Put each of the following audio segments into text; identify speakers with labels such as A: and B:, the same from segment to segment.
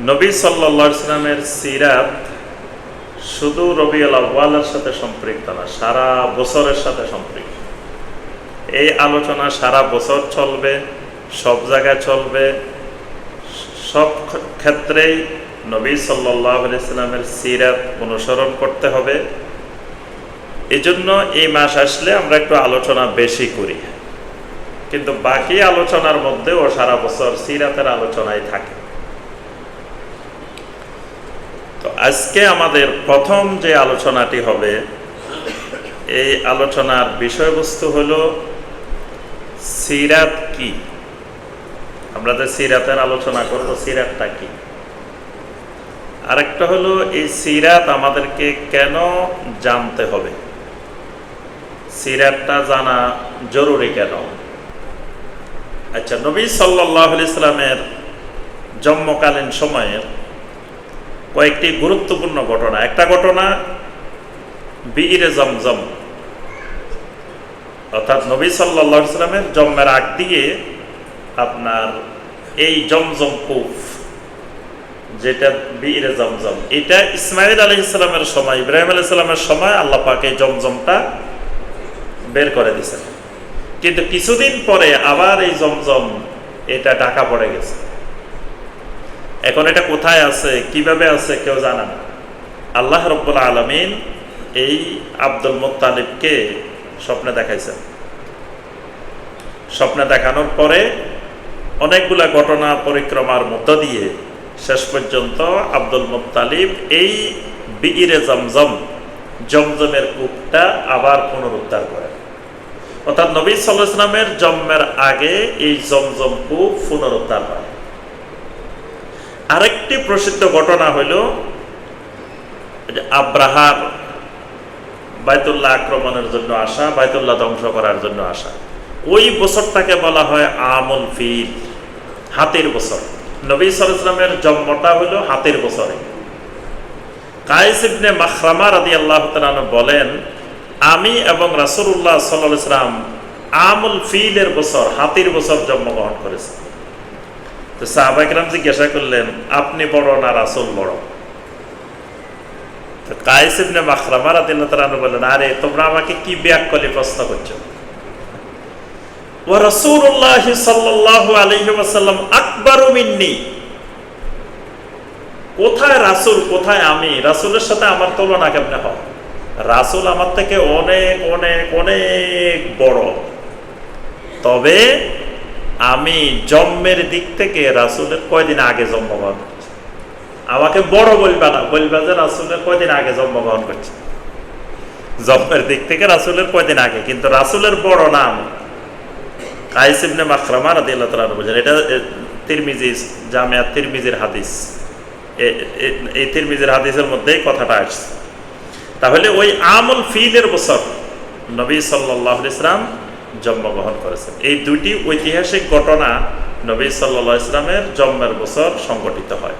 A: নবী সাল্লা ইসলামের সিরাত শুধু রবিউল আউ্বালের সাথে সম্পৃক্ত না, সারা বছরের সাথে সম্পৃক্ত। এই আলোচনা সারা বছর চলবে, সব জায়গায় চলবে। সব ক্ষেত্রেই নবী সাল্লাহ ইসলামের সিরাত অনুসরণ করতে হবে। এজন্য এই মাস আসলে আমরা একটু আলোচনা বেশি করি। কিন্তু বাকি আলোচনার মধ্যেও সারা বছর সিরাতের আলোচনায় থাকে। তো আজকে আমাদের প্রথম যে আলোচনাটি হবে, এই আলোচনার বিষয়বস্তু হল সিরাত কি? আমরা যে সিরাতের আলোচনা করব, সিরাতটা কি? আরেকটা হলো, এই সিরাত আমাদেরকে কেন জানতে হবে? সিরাতটা জানা জরুরি কেন? আচ্ছা নবী সাল্লাহ ইসলামের জন্মকালীন সময়ের কয়েকটি গুরুত্বপূর্ণ ঘটনা। একটা ঘটনা বীরে জমজম। অর্থাৎ নবী সাল্লা ইসলামের জন্মের আগ দিয়ে আপনার এই জমজম কুফ, যেটা বীরে জমজম, এটা ইসমাইল আলী ইসলামের সময়, ইব্রাহিম আলী ইসলামের সময় আল্লাহ পাক এই জমজমটা বের করে দিয়েছেন। কিন্তু কিছুদিন পরে আবার এই জমজম, এটা ঢাকা পড়ে গেছে। এখন এটা কোথায় আছে, কীভাবে আছে, কেউ জানে না। আল্লাহ রব্বুল আলমিন এই আব্দুল মোত্তালিবকে স্বপ্নে দেখাইছেন। স্বপ্নে দেখানোর পরে অনেকগুলা ঘটনা, পরিক্রমার মধ্য দিয়ে শেষ পর্যন্ত আব্দুল মোত্তালিব এই বিইরে জমজম, জমজমের কূপটা আবার পুনরুদ্ধার করে। অর্থাৎ নবী সাল্লামের জন্মের আগে এই জমজম কূপ পুনরুদ্ধার হয়। আরেকটি প্রসিদ্ধ ঘটনা হইল আব্রাহার বাইতুল্লাহ আক্রমণের জন্য আসা, বাইতুল্লাহ ধ্বংস করার জন্য আসা। ওই বছরটাকে বলা হয় আমল ফিল, হাতের বছর। নবী সালামের জন্মটা হইল হাতের বছরে। কায়েস মাখরামা রাদি আল্লাহ বলেন, আমি এবং রাসুল্লাহ সাল্লাম আমুল ফিলের বছর, হাতির বছর জন্মগ্রহণ করেছি। তো সাহবাইকরাম জিজ্ঞাসা করলেন, আপনি বড় না রাসুল বড়? তো কায়েস ইবনে মাখরামা রাদি আল্লাহ বললেন, আরে, তোমরা আমাকে কি ব্যাককলে প্রশ্ন করছ? আকবরু মিন্নি। কোথায় রাসুল, কোথায় আমি? রাসুলের সাথে আমার তুলনা কেমনে হয়? রাসুল আমার থেকে অনেক অনেক অনেক বড়। তবে আমি জন্মের দিক থেকে রাসুলের কয়দিন আগে জন্মগ্রহণ করছি। আমাকে বড় বলবা না, বলবা যে রাসুলের কয়দিন আগে জন্মগ্রহণ করছি। জন্মের দিক থেকে রাসুলের কয়দিন আগে, কিন্তু রাসুলের বড় নাম কাইসিবনে মাখরামা রাদি আল্লাহ তালা বলছেন। এটা তিরমিজি, জামিয়া তিরমিজির হাদিস। এই তিরমিজির হাদিসের মধ্যেই কথাটা আসছে। তাহলে ওই আমল ফিলের বছর নবী সাল্লাহ ইসলাম জন্মগ্রহণ করেছেন। এই দুটি ঐতিহাসিক ঘটনা নবী সাল্লাহ ইসলামের জন্মের বছর সংগঠিত হয়।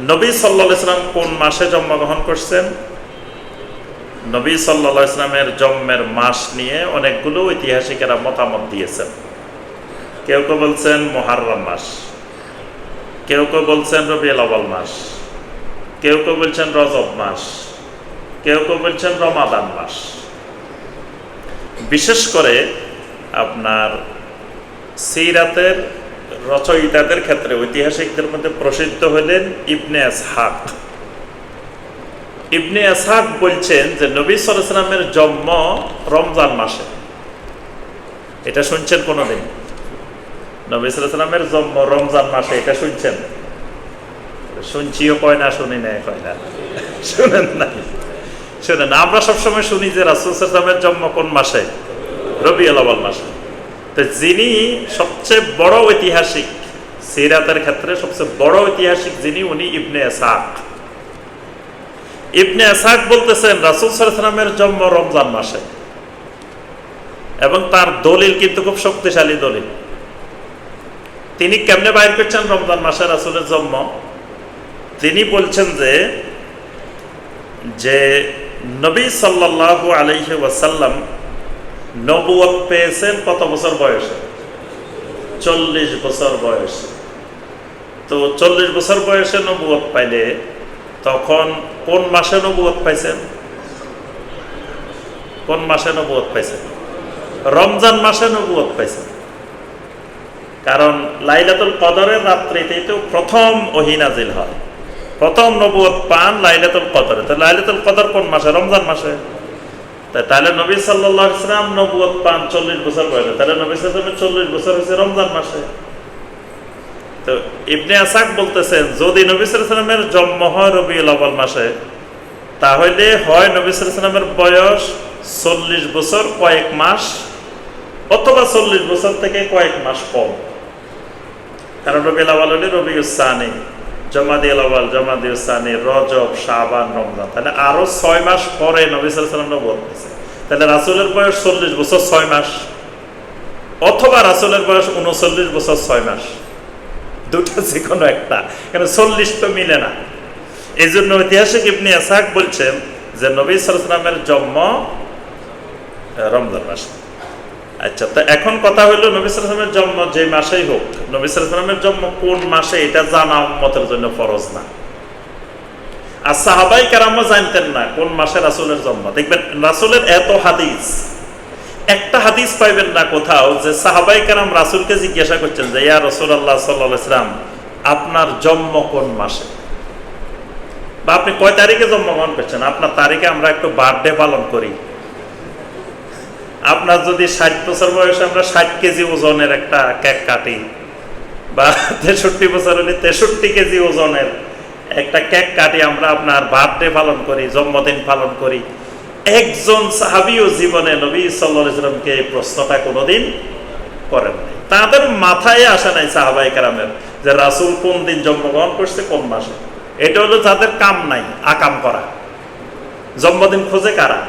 A: নবী সাল্লাহ ইসলাম কোন মাসে জন্মগ্রহণ করছেন? নবী সাল্লা ইসলামের জন্মের মাস নিয়ে অনেকগুলো ঐতিহাসিকেরা মতামত দিয়েছেন। কেউ কেউ বলছেন মোহার্রম মাস। কেউ কেউ বলছেন রবিউল মাস। কেউ কেউ বলছেন রজব মাস। কেউ কেউ বলছেন রমাদান মাস। বিশেষ করে আপনার সিরাতের রচয়িতাদের ক্ষেত্রে ঐতিহাসিকদের মধ্যে প্রসিদ্ধ হলেন ইবনে হাক ইবনে আসাদ বলছেন যে নবী সালামের জন্ম রমজান মাসে। এটা শুনছেন কোনোদিন? নবী সালামের জন্ম রমজান মাসে, এটা শুনছেন? শুনছিও কয় না, শুনি না কয় না? শুনেন না শুনেন আমরা সবসময় শুনি যে রাসুল সালামের জন্ম কোন মাসে? রবি আলাবাল মাসে। তো যিনি সবচেয়ে বড় ঐতিহাসিক সিরাতের ক্ষেত্রে সবচেয়ে বড় ঐতিহাসিক যিনি, উনি ইবনে আসাক ইবনে আসাক বলতেছেন, রাসুল সালামের জন্ম রমজান মাসে। এবং তার দলিল কিন্তু খুব শক্তিশালী দলিল। তিনি কেমনে বাইর করছেন রমজান মাসে রাসুলের জন্ম? তিনি বলছেন যে যে নবী সাল্লাহ আলহি ওয়াসাল্লাম নবুয়ত পেয়েছেন কত বছর বয়সে? চল্লিশ বছর বয়সে। তো চল্লিশ বছর বয়সে নবুয়ত পাইলে তখন কোন মাসে নবুয়ত পাইছেন? কোন মাসে নবুয়ত পাইছেন? রমজান মাসে নবুয়ত পাইছেন। কারণ লাইলাতুল কদরের রাত্রিতেই তো প্রথম ওহিনাজিল হয়। প্রথম নবুয়ত পান লাইলাতুল কদরে। তো লাইলাতুল কদর কোন মাসে? রমজান মাসে। তাহলে নবী সাল্লাহ ইসলাম নবুয়ত পান চল্লিশ বছর বয়সে। তাহলে নবী সাল্লামের চল্লিশ বছর হয়েছে রমজান মাসে। তো ইবনে আসাক বলতেছেন, যদি নবী সাল্লামের জন্ম হয় রবিউল আওয়াল মাসে, তাহলে হয় নবী সাল্লামের বয়স চল্লিশ বছর কয়েক মাস অথবা চল্লিশ বছর থেকে কয়েক মাস কম। কারণ রবিউল আওয়াল হলে রবিউসানি জমাদিউল আওয়াল জমাদিউসানি রজব, শাবান, রমজান। তাহলে আরও ছয় মাস পরে নবী সাল্লাম নবুয়ত পেয়েছে তাহলে রাসূলের বয়স চল্লিশ বছর ছয় মাস। অথবা রাসূলের বয়স উনচল্লিশ বছর ছয় মাস। দুটো যে কোনো একটা। কেন চল্লিশ তো মিলে না। এই জন্য ঐতিহাসিক ইবনে আসাক বলছেন যে নবী সালামের জন্ম রমজান মাসে। আচ্ছা তো এখন কথা হলো নবী সালামের জন্ম যে মাসেই হোক। নবী সালামের জন্ম কোন মাসে এটা জানা উম্মতের জন্য ফরজ না। আর সাহাবাই কারামও জানতেন না কোন মাসে রাসুলের জন্ম। দেখবেন রাসূলের এত হাদিস, একটা হাদিস পাইবেন না কোথাও যে সাহাবাই কারাম রাসুলকে জিজ্ঞাসা করছেন যে, ইয়া রসুল আল্লাহ সাল্লাম আপনার জন্ম কোন মাসে? বা আপনি কয় তারিখে জন্মগ্রহণ করছেন? আপনার তারিখে আমরা একটু বার্থডে পালন করি। আপনার যদি ষাট বছর বয়সে আমরা ষাট কেজি ওজনের একটা কেক কাটি, বা তেষট্টি বছর হলে তেষট্টি কেজি ওজনের একটা কেক কাটি আমরা আপনার বার্থডে পালন করি, জন্মদিন পালন করি। একজন সাহাবিও জীবনে নবী সাল্লামকে এই প্রশ্নটা কোনোদিন করেন তাদের মাথায় আসে নাই সাহাবাই কারামের যে রাসুল কোন দিন জন্মগ্রহণ করছে কোন মাসে। এটা হলো যাদের কাম নাই, আকাম করা। জন্মদিন খোঁজে কারা?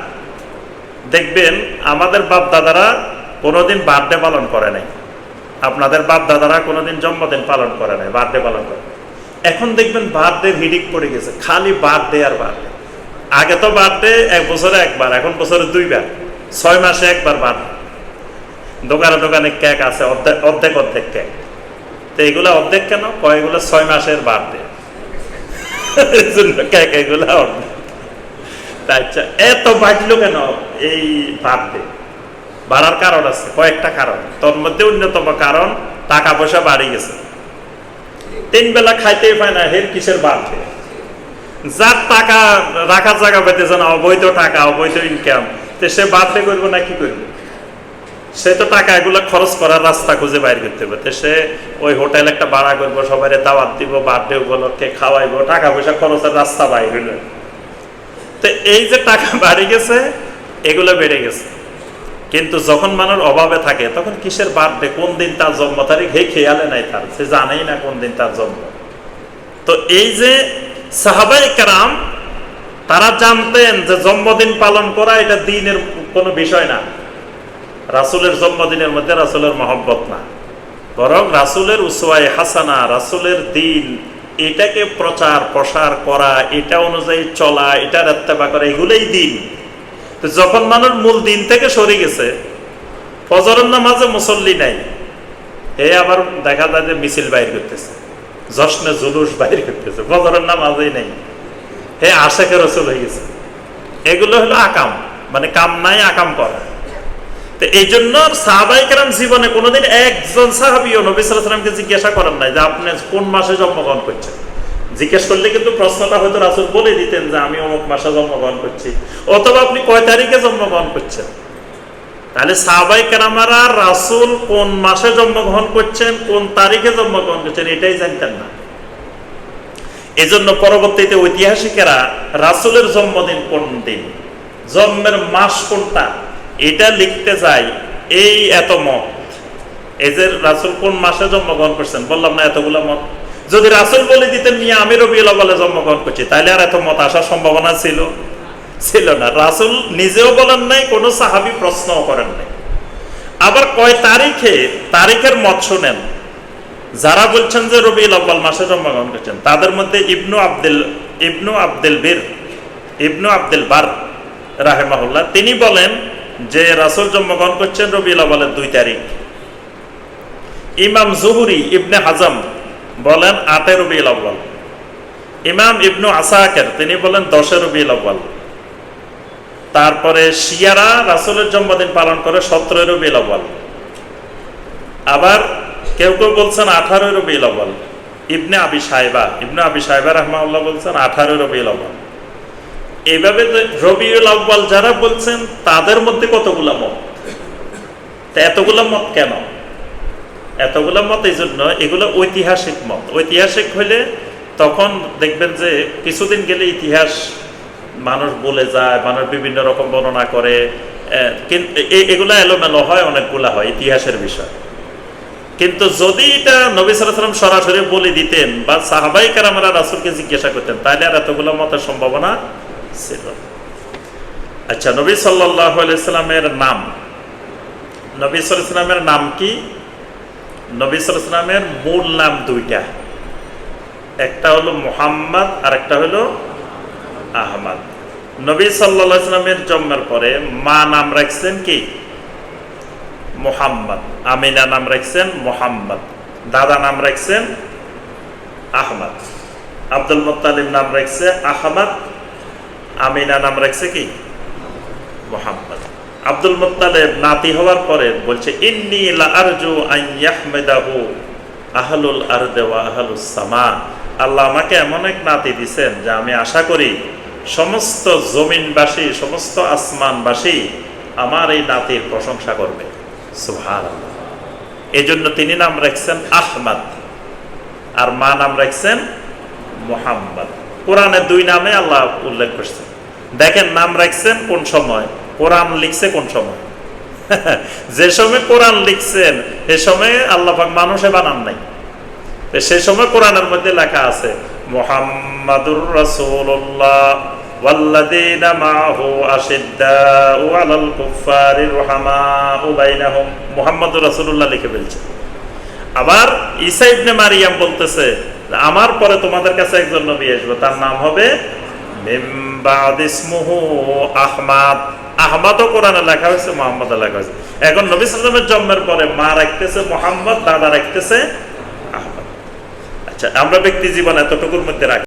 A: দেখবেন আমাদের বাপ দাদারা কোনোদিন বার্থডে পালন করে নাই। আপনাদের বাপ দাদারা কোনোদিন জন্মদিন পালন করে নাই, বার্থডে পালন করে এখন দেখবেন বার্থডে হিডিক পড়ে গেছে, খালি বার্থডে আর বার্থডে। আগে তো বার্থডে এক বছরে একবার, এখন বছরে দুইবার, ছয় মাসে একবার বার্থডে। দোকানে দোকানে কেক আছে অর্ধেক অর্ধেক অর্ধেক কেক। তো এগুলো অর্ধেক কেন? কয়েকগুলো ছয় মাসের বার্থডে। কেক এগুলো অর্ধেক। আচ্ছা এত বাড়লো কেন? এই বার্থডে বাড়ার কারণ আছে, কয়েকটা কারণ। তোর মধ্যে অন্যতম কারণ টাকা পয়সা বাড়ি গেছে। তিন বেলা খাইতেই পায় না, হের কিসের বার্থডে যার টাকা রাখার জায়গা পেতেছে না, অবৈধ টাকা, অবৈধ ইনকাম তো সে বার্থডে করব না, কি করবে? সে তো টাকা এগুলো খরচ করার রাস্তা খুঁজে বাইর করতে হবে। তো সে ওই হোটেল একটা ভাড়া করব সবাই দাওয়াত দিব বার্থডে উপলক্ষে খাওয়াইবো টাকা পয়সা খরচের রাস্তা বাইর হইল। তো এই যে টাকা বাড়ি গেছে, এগুলো বেড়ে গেছে। কিন্তু যখন মানুষ অভাবে থাকে, তখন কিসের বার্থডে কোন দিন তার জন্ম? তারিখ হে খেয়ালে নাই তার। সে জানেই না কোন দিন তার জন্ম। তো এই যে সাহাবাই কারাম, তারা জানতেন যে জন্মদিন পালন করা এটা দিনের কোনো বিষয় না। রাসুলের জন্মদিনের মধ্যে রাসুলের মহব্বত না। বরং রাসুলের উসওয়াই হাসানা, রাসুলের দিন এটাকে প্রচার, প্রসার করা, এটা অনুযায়ী চলা, এটা রাত্তাবা করা, এগুলোই দিন। যখন মানুষ মূল দিন থেকে সরে গেছে, ফজরের নামাজে মুসল্লি নাই। এ আবার দেখা যায় যে মিছিল বাইর করতেছে, জশ্নে জুলুস বাইর করতেছে, ফজরের নামাজেই নাই। হে আশেখে রসুল হয়ে গেছে। এগুলো হলো আকাম মানে কাম নাই, আকাম করা। তো এই জন্য সাহাবাই কেরাম জীবনে কোনোদিন একজন সাহাবিও নবী সাল্লামকে জিজ্ঞাসা করেন নাই যে আপনি কোন মাসে জন্মগ্রহণ করছেন? জিজ্ঞেস করলে কিন্তু প্রশ্নটা হয়তো রাসুল বলে দিতেন যে, আমি অমুক মাসে জন্মগ্রহণ করছি। অথবা আপনি কয় তারিখে জন্মগ্রহণ করছেন? তাহলে সাহাবাই কেরামারা রাসুল কোন মাসে জন্মগ্রহণ করছেন, কোন তারিখে জন্মগ্রহণ করছেন, এটাই জানতেন না। এজন্য পরবর্তীতে ঐতিহাসিকেরা রাসুলের জন্মদিন কোন দিন? জন্মের মাস কোনটা? এটা লিখতে চাই এই এত মত। এই যে রাসুল কোন মাসে জন্মগ্রহণ করছেন? বললাম না, এতগুলো মত। যদি রাসুল বলে দিতেন নিয়ে আমি রবিউল বলে জন্মগ্রহণ করছি তাহলে আর এত মত আসার সম্ভাবনা ছিল? ছিল না। রাসুল নিজেও বলেন নাই, কোনো সাহাবি প্রশ্নও করেন নাই। আবার কয় তারিখে, তারিখের মত শোনেন। যারা বলছেন যে রবিউল আব্বাল মাসে জন্মগ্রহণ করছেন, তাদের মধ্যে ইবনু আব্দুল ইবনু আব্দুল বীর, ইবনু আব্দুল বার রাহেমাহুল্লাহ, তিনি বলেন যে রাসুল জন্মগ্রহণ করছেন রবিউল আব্বালের দুই তারিখ। ইমাম জুহুরি ইবনে হাজাম বলেন আটের রবিউল আব্বাল ইমাম ইবনু আসাকের, তিনি বলেন দশের রবিউল আব্বাল তারপরে শিয়ারা রাসুলের জন্মদিন পালন করে সতেরোই রবি আব্বাল আবার কেউ কেউ বলছেন আঠারোই রবিউল আব্বাল ইবনে আবি সাহেবা ইবনে আবি সাহেবা রহমাউল্লাহ বলছেন আঠারোই রবি আব্বাল এইভাবে যে রবিউল আব্বাল যারা বলছেন, তাদের মধ্যে কতগুলা মত? এতগুলো মত কেন? এতগুলা মত এই জন্য এগুলো ঐতিহাসিক মত। ঐতিহাসিক হলে তখন দেখবেন যে কিছুদিন গেলে ইতিহাস মানুষ বলে যায়, মানুষ বিভিন্ন রকম বর্ণনা করে। কিন্তু এগুলা এলোমেলো হয়, অনেকগুলা হয় ইতিহাসের বিষয়। কিন্তু যদি এটা নবী সালাম সরাসরি বলে দিতেন বা সাহাবাই কারামারা রাসুলকে জিজ্ঞাসা করতেন, তাহলে আর এতগুলো মতের সম্ভাবনা ছিল। আচ্ছা নবী আলাইসাল্লামের নাম। নবী সালামের নাম কি? নবী সালামের মূল নাম দুইটা। একটা হলো মোহাম্মদ আর একটা হলো আহমদ। নবী সাল্লামের জন্মের পরে মা নাম রাখছেন কি? মোহাম্মদ। আমিনা নাম রাখছেন মোহাম্মদ। দাদা নাম রাখছেন আহমদ। আব্দুল মুত্তালিব নাম রাখছে আহমদ। আমিনা নাম রাখছে কি? মোহাম্মদ। আব্দুল মুত্তালিব নাতি হওয়ার পরে বলছে আহলুল আহলুস সামা। আল্লাহ আমাকে এমন এক নাতি দিছেন যে আমি আশা করি সমস্ত জমিনবাসী, সমস্ত আসমানবাসী আমার এই নাতির প্রশংসা করবে। সুভান এই জন্য তিনি নাম রাখছেন আহমদ। আর মা নাম রাখছেন মোহাম্মদ। কোরআনে দুই নামে আল্লাহ উল্লেখ করছেন দেখেন নাম রাখছেন কোন সময় কোরআন লিখছে কোন সময় যে সময় কোরআন লিখছেন সে সময় আল্লাহ পাক মানুষে বানান নাই তো সে সময় কোরআনের মধ্যে লেখা আছে মোহাম্মদুর রাসূলুল্লাহ والذين معه أشداء على الكفار رحماء بينهم محمد রাসূলুল্লাহ লিখে ফেলছে আবার ঈসা ইবনে মারিয়াম বলতেছে যে আমার পরে তোমাদের কাছে একজন নবী আসবে, তার নাম হবে আহমাদ। আহমাদও কোরআনে লেখা হয়েছে মোহাম্মদ লেখা হয়েছে। এখন নবী সালামের জন্মের পরে মা রাখতেছে মোহাম্মদ, দাদা রাখতেছে আহমদ। আচ্ছা আমরা ব্যক্তি জীবন এতটুকুর মধ্যে রাখি।